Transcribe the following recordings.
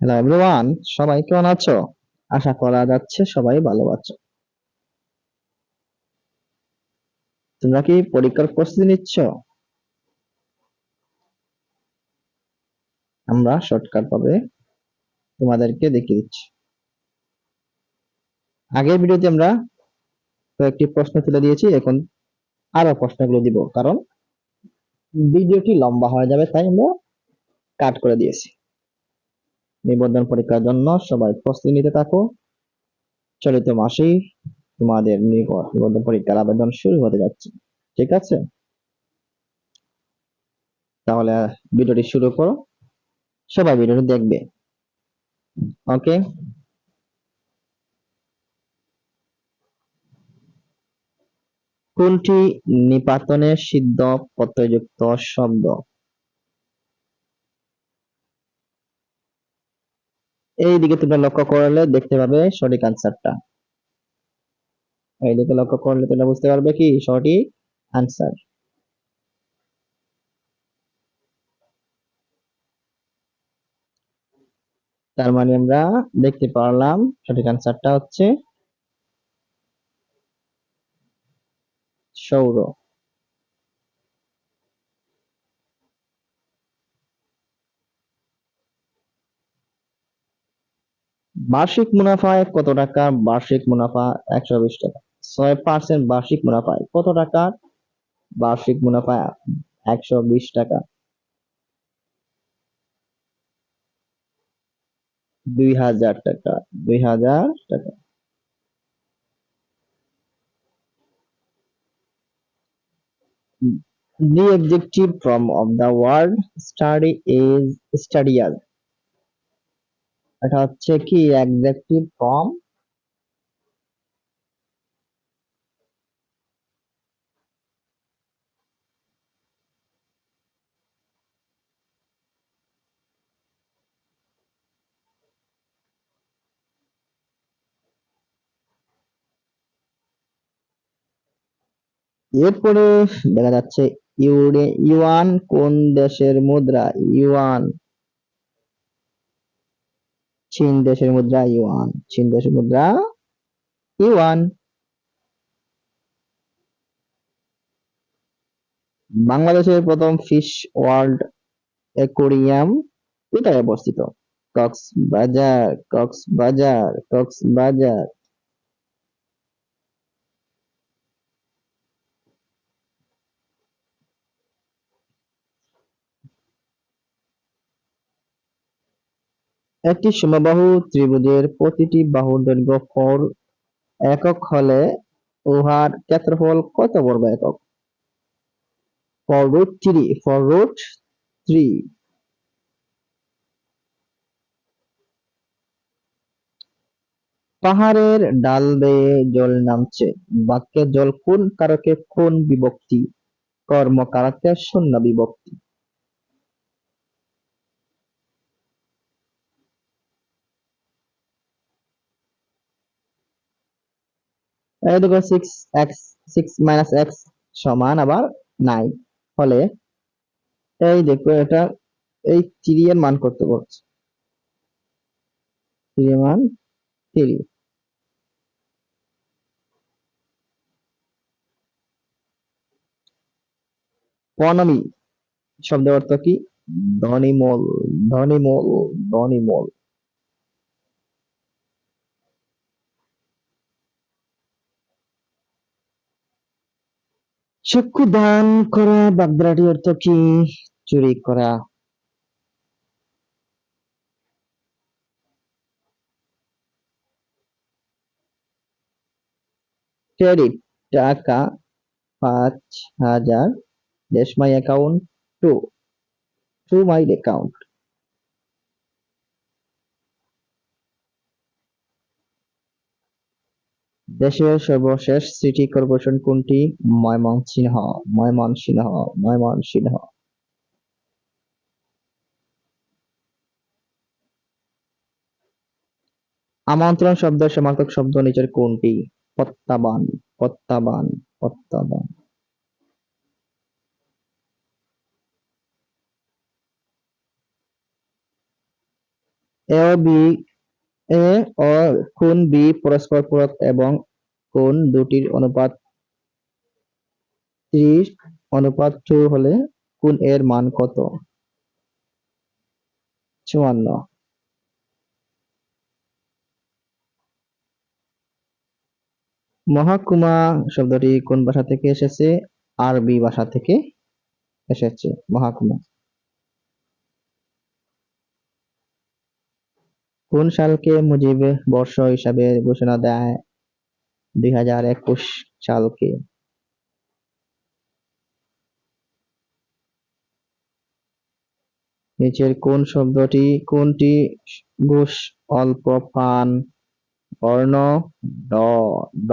Hello everyone সবাই কেমন আছো? আশা করা যাচ্ছে সবাই ভালো আছো। তোমরা কি পরীক্ষার প্রস্তুতি নিচ্ছ? আমরা শর্টকাট ভাবে তোমাদেরকে দেখিয়ে দিচ্ছি। আগের ভিডিওতে আমরা কয়েকটি প্রশ্ন তুলে দিয়েছি। এখন আরও প্রশ্নগুলো দিব, কারণ ভিডিওটি লম্বা হয়ে যাবে, তাই আমরা কাট করে দিয়েছি। নিবন্ধন পরীক্ষার জন্য সবাই প্রস্তুতি নিতে থাকো। চলিত মাসেই তোমাদের নিবন্ধন পরীক্ষার আবেদন শুরু হতে যাচ্ছে। ঠিক আছে? তাহলে ভিডিওটি শুরু করো। সবাই ভিডিওটি দেখবে। ওকে? কোনটি নিপাতনের সিদ্ধ প্রত্যয়যুক্ত শব্দ? এই দিকে তোমরা লক্ষ্য করলে দেখতে পাবে সঠিক আনসারটা এইদিকে লক্ষ্য করলে তোমরা বুঝতে পারবে কি? সঠিক আনসার তার মানে আমরা দেখতে পারলাম সঠিক আনসারটা হচ্ছে সৌর। বার্ষিক মুনাফায় কত টাকা? বার্ষিক মুনাফা একশো বিশ টাকা। ছয় পার্সেন্ট বার্ষিক মুনাফায় কত টাকা? বার্ষিক মুনাফা একশো বিশ টাকা। দুই হাজার টাকা, দুই হাজার টাকা। The adjective form of the word study is studial. এটা হচ্ছে কি? অ্যাডজেক্টিভ ফর্ম এরপরে দেখা যাচ্ছে ইউরে ইউয়ান কোন দেশের মুদ্রা? ইউয়ান। চীন দেশের মুদ্রা ইউয়ান। চীন দেশের মুদ্রা ইউয়ান। বাংলাদেশের প্রথম ফিশ ওয়ার্ল্ড অ্যাকোরিয়াম কোথায় অবস্থিত? কক্সবাজার কক্সবাজার কক্সবাজার। একটি সমবাহু ত্রিভুজের প্রতিটি বাহুর দৈর্ঘ্য ফোর একক হলে উহার ক্ষেত্রফল কত বর্গ একক? Four root three four root three পাহাড়ের ডাল বেয়ে জল নামছে। বাক্যে জল কোন কারকে, কোন বিভক্তি? কর্ম কারকে শূন্য বিভক্তি। দেখো six x six minus x সমান আবার নাইন হলে এই দেখো এটা, এই থ্রি এর মান করতে বলছে। থ্রি মান থ্রি শব্দের অর্থ কি? ধনিমল ধনিমল ধনিমল। চক্ষু দান করা বাগদাটি অর্থ কি? চুরি করা। ক্রেডিট, টাকা, পাঁচ হাজার dash my account, to. To my account. দেশের সর্বশেষ সিটি কর্পোরেশন কোনটি? ময়মনসিংহ ময়মনসিংহ ময়মনসিংহ। আমন্ত্রণ শব্দের সমার্থক শব্দ, নিচের কোনটি? প্রত্যাবান প্রত্যাবান প্রত্যাবান। এ বি এ ও কোন বি পরস্পর পূরক এবং কোন দুটির অনুপাত ত্রিশ, অনুপাত টু হলে কোন এর মান কত? চুয়ান্ন। মহাকুমা শব্দটি কোন ভাষা থেকে এসেছে? আরবি ভাষা থেকে এসেছে। মহাকুমা। কোন সালকে মুজিব বর্ষ হিসাবে ঘোষণা দেয়? দুই হাজার একুশ সালকে। নিচের কোন শব্দটি কোনটি ঘোষ অল্প প্রাণ বর্ণ ড ড।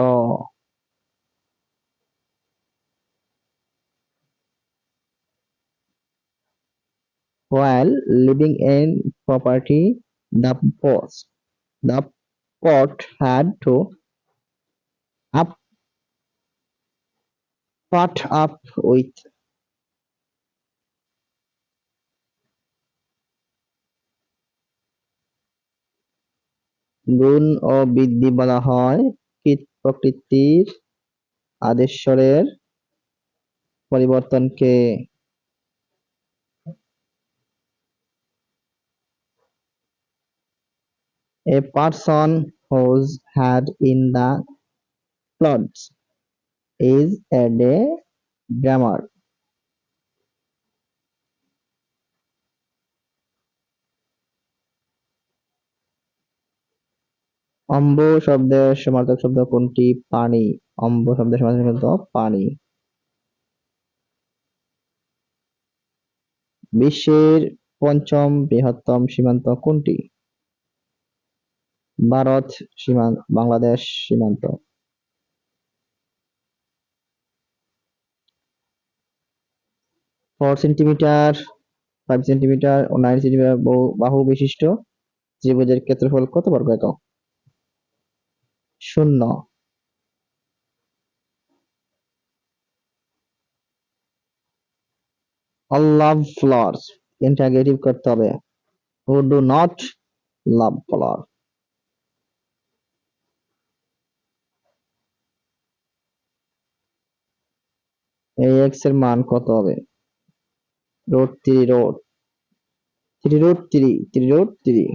While living in property, the post, the pot had to up put up with গুণ ও বৃদ্ধি বলা হয় কীট প্রকৃতির আদেশ্বরের পরিবর্তনকে। A person whose head in the clouds is a day dreamer. অম্ব শব্দের সমার্থক শব্দ কোনটি? পানি। অম্ব শব্দের সমার্থক শব্দ পানি। বিশ্বের পঞ্চম বৃহত্তম সীমান্ত কোনটি? ভারত সীমান্ত বাংলাদেশ সীমান্ত। ফোর সেন্টিমিটার ফাইভ সেন্টিমিটার ও নাইন সেন্টিমিটার বাহু বিশিষ্ট ত্রিভুজের ক্ষেত্রফল কত বর্গ একক? শূন্য। love flowers ইন্টারগেটিভ করতে হবে। who do not love flower এই এক্সের মান কত হবে? Root three root three root three three root three